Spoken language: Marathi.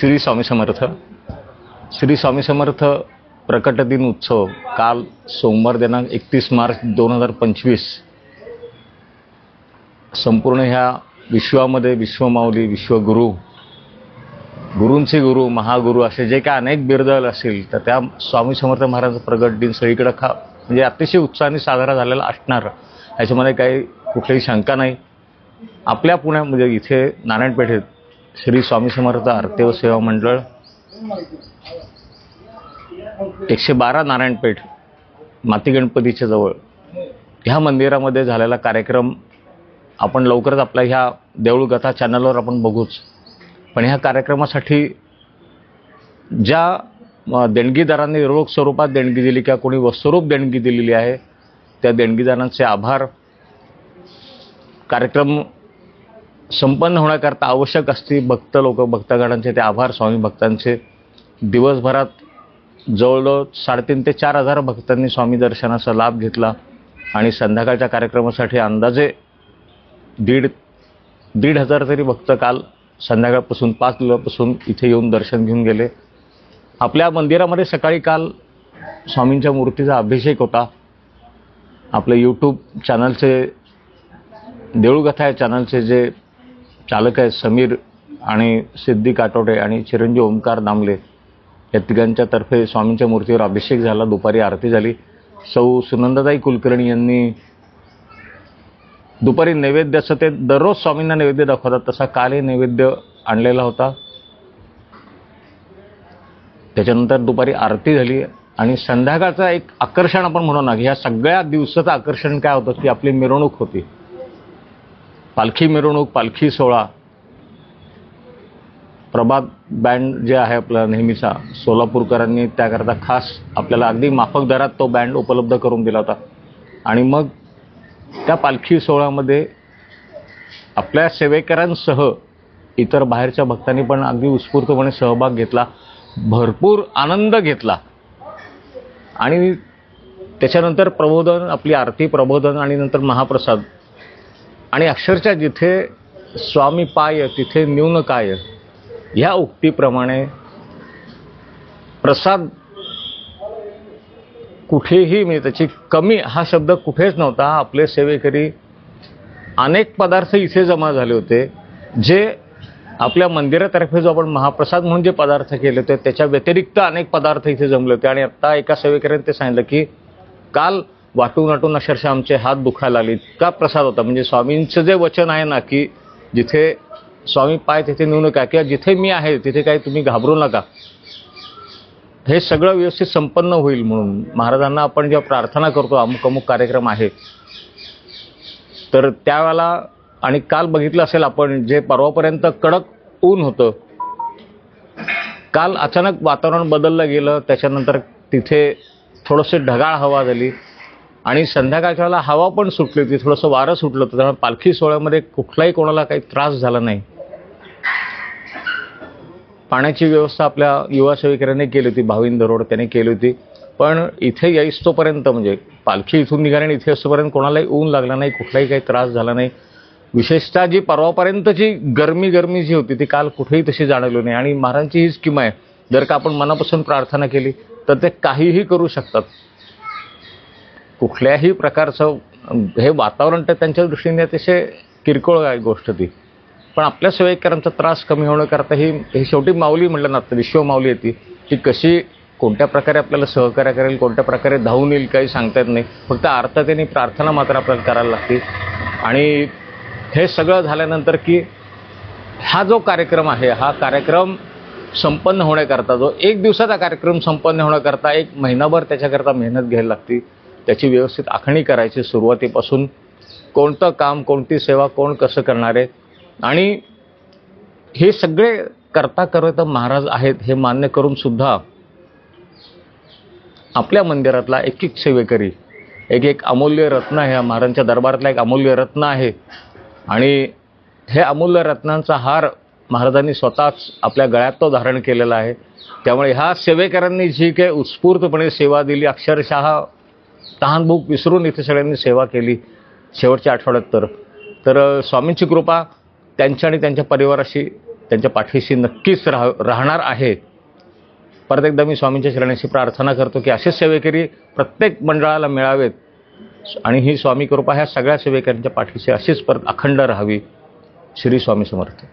श्री स्वामी समर्थ. श्री स्वामी समर्थ प्रकट दिन उत्सव काल सोमवार दिनांक एकतीस मार्च दोन हजार पंचवीस. संपूर्ण ह्या विश्वामध्ये विश्वमाऊली विश्वगुरु गुरूंचे गुरु महागुरू असे जे काय अनेक बिरदल असतील तर त्या स्वामी समर्थ महाराज प्रगट दिन सगळीकडं खा म्हणजे अतिशय उत्साहाने साजरा झालेला असणार. याच्यामध्ये काही कुठलीही शंका नाही. आपल्या पुण्यामध्ये म्हणजे इथे नारायणपेठेत श्री स्वामी समर्थ आरती व सेवा मंडळ एकशे बारा नारायणपेठ माती गणपतीच्या जवळ. ह्या मंदिरामध्ये झालेला कार्यक्रम आपण लवकरच आपल्या ह्या देऊळगथा चॅनलवर आपण बघूच. पण ह्या कार्यक्रमासाठी ज्या देणगीदारांनी रोख स्वरूपात देणगी दिली किंवा कोणी वस्तुरूप देणगी दिलेली आहे त्या देणगीदारांचे आभार. कार्यक्रम संपन्न होण्याकरता आवश्यक असते भक्त लोक भक्तगणांचे ते आभार स्वामी भक्तांचे. दिवसभरात जवळजवळ साडेतीन ते चार हजार भक्तांनी स्वामी दर्शनाचा लाभ घेतला आणि संध्याकाळच्या कार्यक्रमासाठी अंदाजे दीड दीड हजार तरी भक्त काल संध्याकाळपासून पाच दिवसापासून इथे येऊन दर्शन घेऊन गेले. आपल्या मंदिरामध्ये सकाळी काल स्वामींच्या मूर्तीचा अभिषेक होता. आपले यूट्यूब चॅनलचे देऊळगथा या चॅनलचे जे चालक आहे समीर आणि सिद्धी काटोडे आणि चिरंजीव ओंकार दामले. या तिघांच्या तर्फे स्वामींच्या मूर्तीवर अभिषेक झाला दुपारी आरती झाली. सौ सुनंदाताई कुलकर्णी यांनी दुपारी नैवेद्य असं ते दररोज स्वामींना नैवेद्य दाखवतात तसा कालही नैवेद्य आणलेला होता. त्याच्यानंतर दुपारी आरती झाली आणि संध्याकाळचं एक आकर्षण आपण म्हणू ना की ह्या सगळ्या दिवसाचं आकर्षण काय होतं की आपली मिरवणूक होती. पालखी मिरवणूक पालखी सोहळा. प्रभात बँड जे आहे आपला नेहमीचा सोलापूरकरांनी त्याकरता खास आपल्याला अगदी माफक दरात तो बँड उपलब्ध करून दिला होता. आणि मग त्या पालखी सोहळ्यामध्ये आपल्या सेवेकरांसह इतर बाहेरच्या भक्तांनी पण अगदी उत्स्फूर्तपणे सहभाग घेतला भरपूर आनंद घेतला. आणि त्याच्यानंतर प्रबोधन आपली आरती प्रबोधन आणि नंतर महाप्रसाद आणि अक्षरशः जिथे स्वामी पाय तिथे न्यून काय ह्या उक्तीप्रमाणे प्रसाद कुठेही म्हणजे त्याची कमी हा शब्द कुठेच नव्हता आपले सेवेकरी अनेक पदार्थ इथे जमा झाले होते जे आपल्या मंदिरातर्फे जो आपण महाप्रसाद म्हणून जे पदार्थ केले होते त्याच्या व्यतिरिक्त अनेक पदार्थ इथे जमले होते. आणि आत्ता एका सेवेकऱ्याने ते सांगितलं की काल वाटून वाटून अक्षरशः आमचे हात दुखायला लागले. इतका प्रसाद होता. म्हणजे स्वामींचं जे वचन आहे ना की जिथे स्वामी पाय तिथे नेऊ नका किंवा जिथे मी आहे तिथे काही तुम्ही घाबरू नका. हे सगळं व्यवस्थित संपन्न होईल म्हणून. महाराजांना आपण जेव्हा प्रार्थना करतो अमुक अमुक कार्यक्रम आहे. तर त्यावेळेला आणि काल बघितलं असेल आपण जे परवापर्यंत कडक ऊन होतं काल अचानक वातावरण बदललं गेलं त्याच्यानंतर तिथे थोडंसे ढगाळ हवा झाली. आणि संध्याकाळच्या वेळेला हवा पण सुटली होती थोडंसं वारं सुटलं होतं त्यामुळे पालखी सोहळ्यामध्ये कुठलाही कोणाला काही त्रास झाला नाही. पाण्याची व्यवस्था आपल्या युवा सेविकांनी केली होती भाविन दरोड त्याने केली होती. पण इथे यायस्तोपर्यंत म्हणजे पालखी इथून निघाली आणि इथे असतोपर्यंत कोणालाही ऊन लागला नाही कुठलाही काही त्रास झाला नाही. विशेषतः जी परवापर्यंतची गरमी गरमी जी होती ती काल कुठेही तशी जाणवली नाही. आणि महाराजांची हीच किमा आहे. जर का आपण मनापासून प्रार्थना केली तर ते काहीही करू शकतात. कुठल्याही प्रकारचं हे वातावरण तर त्यांच्या दृष्टीने अतिशय किरकोळ आहे गोष्ट ती. पण आपल्या सेवेकरांचा त्रास कमी होण्याकरता ही हे शेवटी माऊली म्हटलं ना आता विश्व माऊली येते ती. कशी कोणत्या प्रकारे आपल्याला सहकार्य करेल कोणत्या प्रकारे धावून येईल काही सांगता येत नाही. फक्त अर्थतेने प्रार्थना मात्र आपल्याला करायला लागते. आणि हे सगळं झाल्यानंतर की हा जो कार्यक्रम आहे हा कार्यक्रम संपन्न होण्याकरता जो एक दिवसाचा कार्यक्रम संपन्न होण्याकरता एक महिनाभर त्याच्याकरता मेहनत घ्यायला लागते. त्याची व्यवस्थित आखणी करायची सुरुवातीपासून. कोणतं काम कोणती सेवा कोण कसं करणार आहेत आणि हे सगळे करता करत महाराज आहेत हे मान्य करून सुद्धा आपल्या मंदिरातला एक एक सेवेकरी एक एक अमूल्य रत्न आहे. महाराजांच्या दरबारातला एक अमूल्य रत्न आहे. आणि हे अमूल्य रत्नांचा हार महाराजांनी स्वतःच आपल्या गळ्यात तो धारण केलेला आहे. त्यामुळे ह्या सेवेकरांनी जी काही उत्स्फूर्तपणे सेवा दिली अक्षरशः तहानभूक विसरून इथे सगळ्यांनी सेवा केली. शेवटच्या आठवड्यात तर. तर स्वामींची कृपा त्यांच्या आणि त्यांच्या परिवाराशी त्यांच्या पाठीशी नक्कीच राह राहणार आहे. परत एकदा मी स्वामींच्या चरणाशी प्रार्थना करतो की असेच सेवेकरी प्रत्येक मंडळाला मिळावेत. आणि ही स्वामी कृपा ह्या सगळ्या सेवेकऱ्यांच्या पाठीशी अशीच परत अखंड राहावी. श्री स्वामी समर्थ.